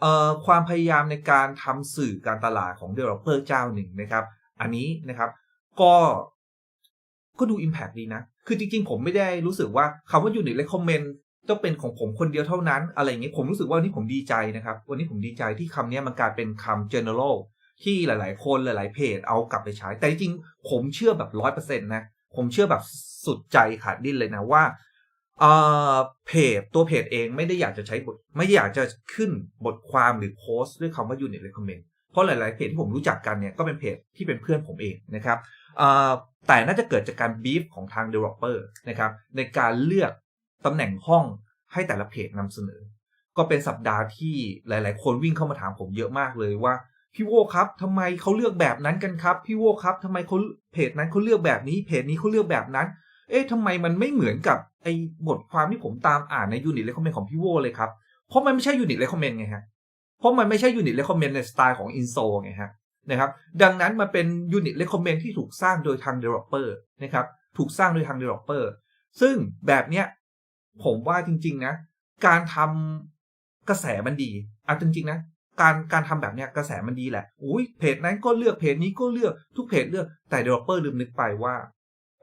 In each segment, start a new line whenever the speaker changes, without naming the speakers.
เอ่อความพยายามในการทำสื่อการตลาดของ developer เจ้าหนึ่งนะครับ อันนี้นะครับ ก็ก็ดู Impact ดีนะ คือจริงๆ ผมไม่ได้รู้สึกว่าคำว่า Unit Recommend ต้องเป็นของผมคนเดียวเท่านั้น อะไรอย่างเงี้ยผมรู้สึกว่าวันนี้ผมดีใจนะครับ วันนี้ผมดีใจที่คำนี้มันกลายเป็นคำ general ที่หลาย ๆ คนหลาย ๆ เพจเอากลับไปใช้ แต่จริงๆผมเชื่อแบบร้อยเปอร์เซ็นต์นะ ผมเชื่อแบบสุดใจขาดดิ้นเลยนะว่า เพจตัวเพจเองไม่ได้อยากจะใช้บทไม่อยากจะขึ้นบทความหรือโพสต์ด้วยคำว่า unit recommend เพราะหลาย ๆ เพจที่ผมรู้จักกันเนี่ยก็เป็นเพจที่เป็นเพื่อนผมเองนะครับแต่น่าจะเกิดจากการบีฟของทาง developer นะครับในการเลือกตำแหน่งห้องให้แต่ละเพจนำเสนอ ก็เป็นสัปดาห์ที่หลาย ๆ คนวิ่งเข้ามาถามผมเยอะมากเลยว่าพี่โวครับทำไมเขาเลือกแบบนั้นกันครับพี่โวครับทำไมเขาเพจนั้นเขาเลือกแบบนี้เพจนี้เขาเลือกแบบนั้น เอ๊ะทำไมมันไม่เหมือนกับ ไอ้บทความที่ผมตามอ่านในยูนิตเลคคอมเมนต์ของพี่โวเลยครับ เพราะมันไม่ใช่ยูนิตเลคคอมเมนต์ไงฮะ เพราะมันไม่ใช่ยูนิตเลคคอมเมนต์ในสไตล์ของอินโซไงฮะนะครับ ดังนั้นมันเป็นยูนิตเลคคอมเมนต์ที่ถูกสร้างโดยทาง developer นะครับ ถูกสร้างโดยทาง developer ซึ่งแบบเนี้ยผมว่าจริง ๆ นะ การทำกระแสมันดีอะจริง ๆ นะการการทำแบบเนี้ยกระแสมันดีแหละ อุ้ยเพจนั้นก็เลือกเพจนี้ก็เลือกทุกเพจเลือกแต่ developer ลืมนึกไปว่า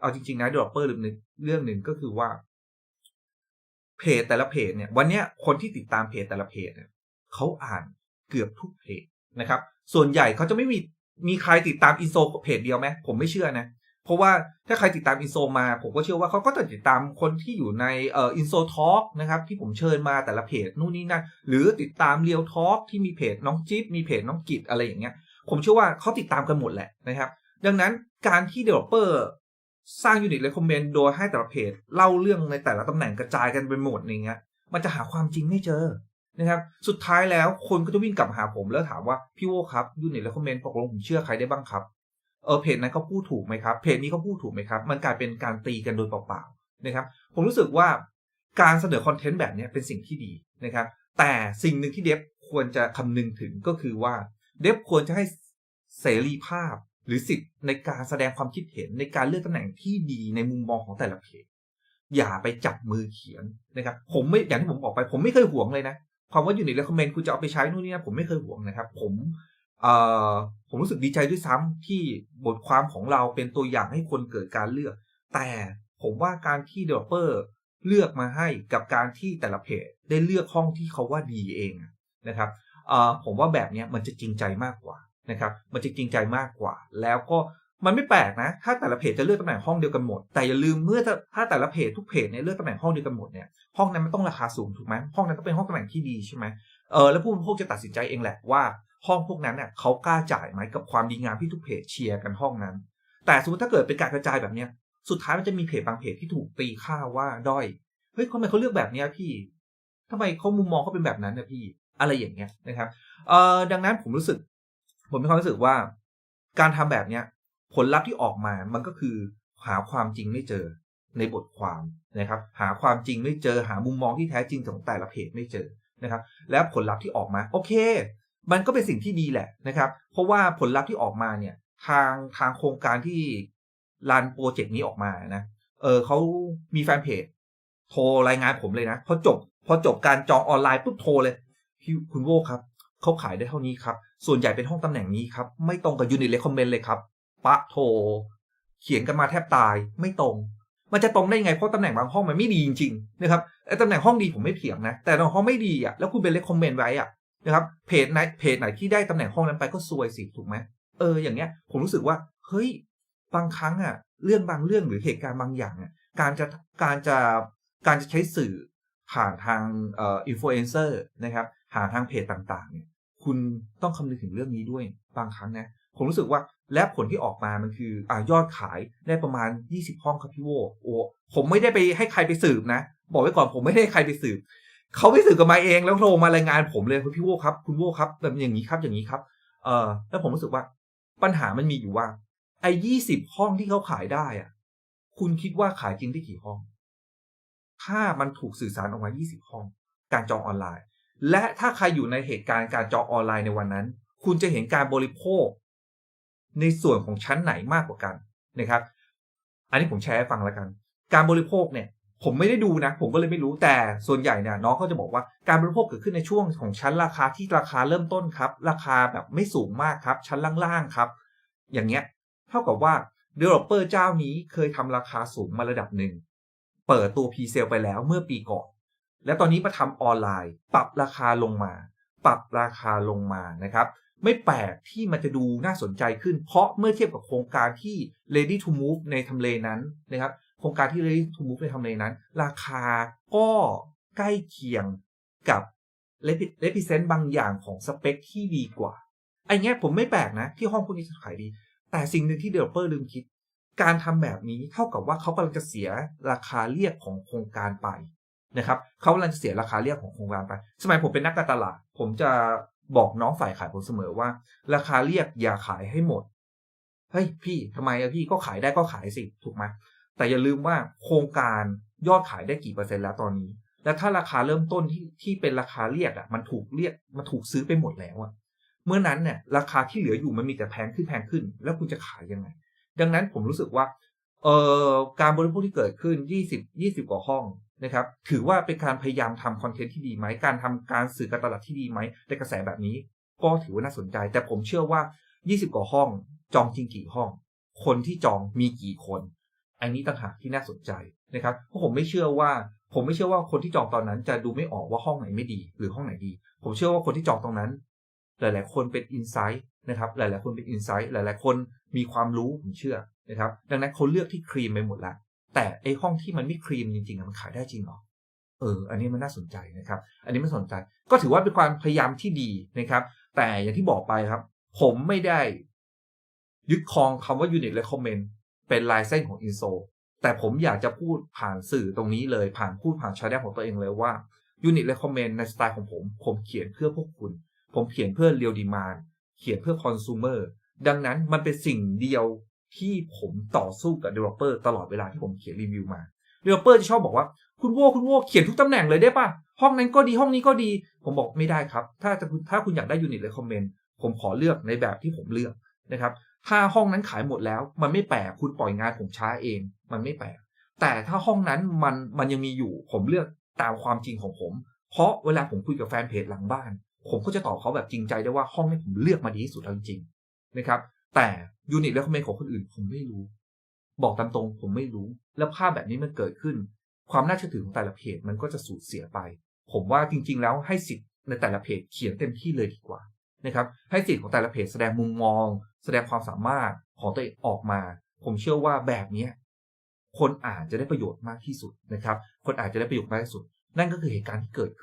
เอาจริง ๆ นะ developer ลืมนึกเรื่องหนึ่งก็คือว่า เพจแต่ละเพจเนี่ยวันนี้คนที่ติดตามเพจแต่ละเพจเนี่ยเขาอ่านเกือบทุกเพจนะครับ ส่วนใหญ่เขาจะไม่มีมีใครติดตามอินโซเพจเดียวไหมผมไม่เชื่อนะเพราะว่าถ้าใครติดตามอินโซมา ผมก็เชื่อว่าเขาก็จะติดตามคนที่อยู่ในเอ่ออินโซทอล์กนะครับที่ผมเชิญมาแต่ละเพจนู่นนี่นั่นหรือติดตามเรียวทอล์กที่มีเพจน้องจิ๊บมีเพจน้องกิจอะไรอย่างเงี้ย ผมเชื่อว่าเขาติดตามกันหมดแหละนะครับ ดังนั้นการที่ developer สร้างยูนิต recommend โดยให้แต่ละเพจเล่าเรื่องในแต่ละตำแหน่งกระจายกันไปหมดอย่างเงี้ย มันจะหาความจริงไม่เจอนะครับ สุดท้ายแล้วคนก็จะวิ่งกลับมาหาผมแล้วถามว่า พี่โวครับยูนิต recommend ตกลงผมเชื่อใครได้บ้างครับ เออเพจนั้นเขาพูดถูกไหมครับเพจนี้เขาพูดถูกไหมครับ มันกลายเป็นการตีกันโดยเปล่าๆนะครับ ผมรู้สึกว่าการเสนอคอนเทนต์แบบนี้เป็นสิ่งที่ดีนะครับ แต่สิ่งหนึ่งที่เดฟควรจะคำนึงถึงก็คือว่าเดฟควรจะให้เสรีภาพ หรือสิทธิ์ในการแสดงความคิดเห็นในการเลือกตำแหน่งที่ดีในมุมมองของแต่ละเพจอย่าไปจับมือเขียนนะครับ ผมไม่อย่างที่ผมบอกไป ผมไม่เคยห่วงเลยนะความว่าอยู่ใน recommend คุณจะเอาไปใช้นู่นนี่นะผมไม่เคยห่วงนะครับ ผมเอ่อผมรู้สึกดีใจด้วยซ้ำที่บทความของเราเป็นตัวอย่างให้คนเกิดการเลือก แต่ผมว่าการที่ developer เลือกมาให้กับการที่แต่ละเพจได้เลือกห้องที่เขาว่าดีเองนะครับเอ่อผมว่าแบบนี้มันจะจริงใจมากกว่า นะครับมันจะจริงใจมากกว่า แล้วก็มันไม่แปลกนะ ถ้าแต่ละเพจจะเลือกตำแหน่งห้องเดียวกันหมด แต่อย่าลืมเมื่อถ้าแต่ละเพจทุกเพจเนี่ยเลือกตำแหน่งห้องเดียวกันหมดเนี่ย ห้องนั้นมันต้องราคาสูงถูกไหมห้องนั้นต้องเป็นห้องตำแหน่งที่ดีใช่ไหมเออแล้วผู้บริโภคจะตัดสินใจเองแหละว่าห้องพวกนั้นเนี่ยเขากล้าจ่ายไหมกับความดีงามที่ทุกเพจเชียร์กันห้องนั้น แต่สมมติถ้าเกิดเป็นการกระจายแบบเนี้ย สุดท้ายมันจะมีเพจบางเพจที่ถูกตีค่าว่าด้อย เฮ้ยทำไมเขาเลือกแบบเนี้ยพี่ทำไมเขามุมมองเขาเป็นแบบนั้นนะพี่ อะไรอย่างเงี้ยนะครับ เอ่อ ดังนั้นผมรู้สึก ผมมีความรู้สึกว่า การทำแบบเนี้ย ผลลัพธ์ที่ออกมามันก็คือหาความจริงไม่เจอในบทความนะครับ หาความจริงไม่เจอหามุมมองที่แท้จริงของแต่ละเพจไม่เจอนะครับ และผลลัพธ์ที่ออกมา โอเค มันก็เป็นสิ่งที่ดีแหละนะครับ เพราะว่าผลลัพธ์ที่ออกมาเนี่ย ทางทางโครงการที่รันโปรเจกต์นี้ออกมานะเออเขามีแฟนเพจโทรรายงานผมเลยนะพอจบพอจบการจองออนไลน์ปุ๊บโทรเลยพี่คุณโวครับ เขาขายได้เท่านี้ครับ ส่วนใหญ่เป็นห้องตำแหน่งนี้ครับ ไม่ตรงกับยูนิตเลคคอมเมนต์เลยครับ ปะโทรเขียนกันมาแทบตาย ไม่ตรง มันจะตรงได้ไง เพราะตำแหน่งบางห้องมันไม่ดีจริงๆนะครับไอ้ตำแหน่งห้องดีผมไม่เถียงนะ แต่ตำแหน่งห้องไม่ดีอะ แล้วคุณเป็นเลคคอมเมนต์ไว้อะนะครับ เพจไหน เพจไหนที่ได้ตำแหน่งห้องนั้นไปก็ซวยสิ ถูกไหมเออ อย่างเงี้ย ผมรู้สึกว่า เฮ้ย บางครั้งอะ เรื่องบางเรื่องหรือเหตุการณ์บางอย่างอะ การจะ การจะ การจะใช้สื่อผ่านทางอินฟลูเอนเซอร์นะครับหานทางเพจต่างๆเนี่ย คุณต้องคำนึงถึงเรื่องนี้ด้วยบางครั้งนะผมรู้สึกว่าและผลที่ออกมามันคืออ่ายอดขายได้ประมาณ 20 ห้องครับพี่โวโอ้ผมไม่ได้ไปให้ใครไปสืบนะ บอกไว้ก่อนผมไม่ได้ให้ใครไปสืบเขาไปสืบกันมาเองแล้วโทรมารายงานผมเลยพี่โวครับคุณโวครับแบบอย่างนี้ครับอย่างนี้ครับเออแล้วผมรู้สึกว่าปัญหามันมีอยู่ว่า ไอ้ยี่สิบห้องที่เขาขายได้อะ คุณคิดว่าขายจริงได้กี่ห้อง ถ้ามันถูกสื่อสารออกมา20ห้อง การจองออนไลน์ และถ้าใครอยู่ในเหตุการณ์การจองออนไลน์ในวันนั้น คุณจะเห็นการบริโภค ในส่วนของชั้นไหนมากกว่ากันนะครับ อันนี้ผมแชร์ให้ฟังแล้วกัน การบริโภคเนี่ย ผมไม่ได้ดูนะ ผมก็เลยไม่รู้แต่ส่วนใหญ่เนี่ยน้องเขาจะบอกว่าการบริโภคเกิดขึ้นในช่วงของชั้นราคาที่ราคาเริ่มต้นครับ ราคาแบบไม่สูงมากครับ ชั้นล่างๆครับ อย่างเงี้ย เท่ากับว่า developer เจ้านี้เคยทำราคาสูงมาระดับหนึ่งเปิดตัว p s a l e ไปแล้วเมื่อปีก่อน และตอนนี้มาทำออนไลน์ ปรับราคาลงมา ปรับราคาลงมานะครับ ไม่แปลกที่มันจะดูน่าสนใจขึ้น เพราะเมื่อเทียบกับโครงการที่ ready to move ในทำเลนั้นนะครับ โครงการที่ ready to move ในทำเลนั้น ราคาก็ใกล้เคียงกับ represent บางอย่างของสเปคที่ดีกว่าไอ้เงี้ยผมไม่แปลกนะ ที่ห้องพวกนี้จะขายดี แต่สิ่งหนึ่งที่ developer ลืมคิด การทำแบบนี้เท่ากับว่าเขากำลังจะเสียราคาเรียกของโครงการไป นะครับเขากำลังจะเสียราคาเรียกของโครงการไป สมัยผมเป็นนักการตลาด ผมจะบอกน้องฝ่ายขายผมเสมอว่า ราคาเรียกอย่าขายให้หมด เฮ้ยพี่ทำไมอะพี่ก็ขายได้ก็ขายสิถูกไหมแต่อย่าลืมว่าโครงการยอดขายได้กี่เปอร์เซ็นต์แล้วตอนนี้ และถ้าราคาเริ่มต้นที่ที่เป็นราคาเรียกอะมันถูกเรียกมันถูกซื้อไปหมดแล้วอะเมื่อนั้นเนี่ยราคาที่เหลืออยู่มันมีแต่แพงขึ้นแพงขึ้น แล้วคุณจะขายยังไง ดังนั้นผมรู้สึกว่า เอ่อการบริโภคที่เกิดขึ้น 20 20 กว่าห้องนะครับ ถือว่าเป็นการพยายามทำคอนเทนต์ที่ดีไหม การทำการสื่อการตลาดที่ดีไหมในกระแสแบบนี้ ก็ถือว่าน่าสนใจ แต่ผมเชื่อว่า 20 กว่าห้อง จองจริงกี่ห้อง คนที่จองมีกี่คน อันนี้ต่างหากที่น่าสนใจนะครับเพราะผมไม่เชื่อว่า ผมไม่เชื่อว่าคนที่จองตอนนั้นจะดูไม่ออกว่าห้องไหนไม่ดี หรือห้องไหนดี ผมเชื่อว่าคนที่จองตรงนั้น หลาย ๆ คนเป็นอินไซต์นะครับ หลาย ๆ คนเป็นอินไซต์หลาย ๆ คนมีความรู้ผมเชื่อนะครับ ดังนั้นเขาเลือกที่ครีมไปหมดละแต่ไอห้องที่มันไม่ครีมจริงๆมันขายได้จริงหรอเออ อันนี้มันน่าสนใจนะครับ อันนี้ไม่สนใจ ก็ถือว่าเป็นความพยายามที่ดีนะครับ แต่อย่างที่บอกไปครับ ผมไม่ได้ ยึดครองคำว่า unit recommend เป็นลายเส้นของ inso แต่ผมอยากจะพูดผ่านสื่อตรงนี้เลย ผ่านพูดผ่านชาแนลของตัวเองเลยว่า unit recommend ในสไตล์ของผม ผมเขียนเพื่อพวกคุณ ผมเขียนเพื่อ real demand เขียนเพื่อ consumer ดังนั้นมันเป็นสิ่งเดียวที่ผมต่อสู้กับ developer ตลอดเวลาที่ผมเขียนรีวิวมา developer จะชอบบอกว่าคุณโว้คุณโว้เขียนทุกตำแหน่งเลยได้ป่ะห้องนั้นก็ดีห้องนี้ก็ดี ผมบอกไม่ได้ครับ ถ้าจะถ้าคุณอยากได้ unit recommend ผมขอเลือกในแบบที่ผมเลือกนะครับถ้าห้องนั้นขายหมดแล้ว มันไม่แปลกคุณปล่อยงานผมช้าเอง มันไม่แปลกแต่ถ้าห้องนั้นมันมันยังมีอยู่ ผมเลือกตามความจริงของผม เพราะเวลาผมคุยกับแฟนเพจหลังบ้าน ผมก็จะตอบเขาแบบจริงใจได้ว่าห้องนี้ผมเลือกมาดีที่สุดจริงๆนะครับ แต่ยูนิตและคอมเมนต์ของคนอื่นผมไม่รู้ บอกตามตรงผมไม่รู้ แล้วภาพแบบนี้มันเกิดขึ้น ความน่าเชื่อถือของแต่ละเพจมันก็จะสูญเสียไป ผมว่าจริง ๆ แล้วให้สิทธิ์ในแต่ละเพจเขียนเต็มที่เลยดีกว่านะครับ ให้สิทธิ์ของแต่ละเพจแสดงมุมมอง แสดงความสามารถของตัวเองออกมา ผมเชื่อว่าแบบนี้คนอ่านจะได้ประโยชน์มากที่สุดนะครับ คนอ่านจะได้ประโยชน์มากที่สุด นั่นก็คือเหตุการณ์ที่เกิด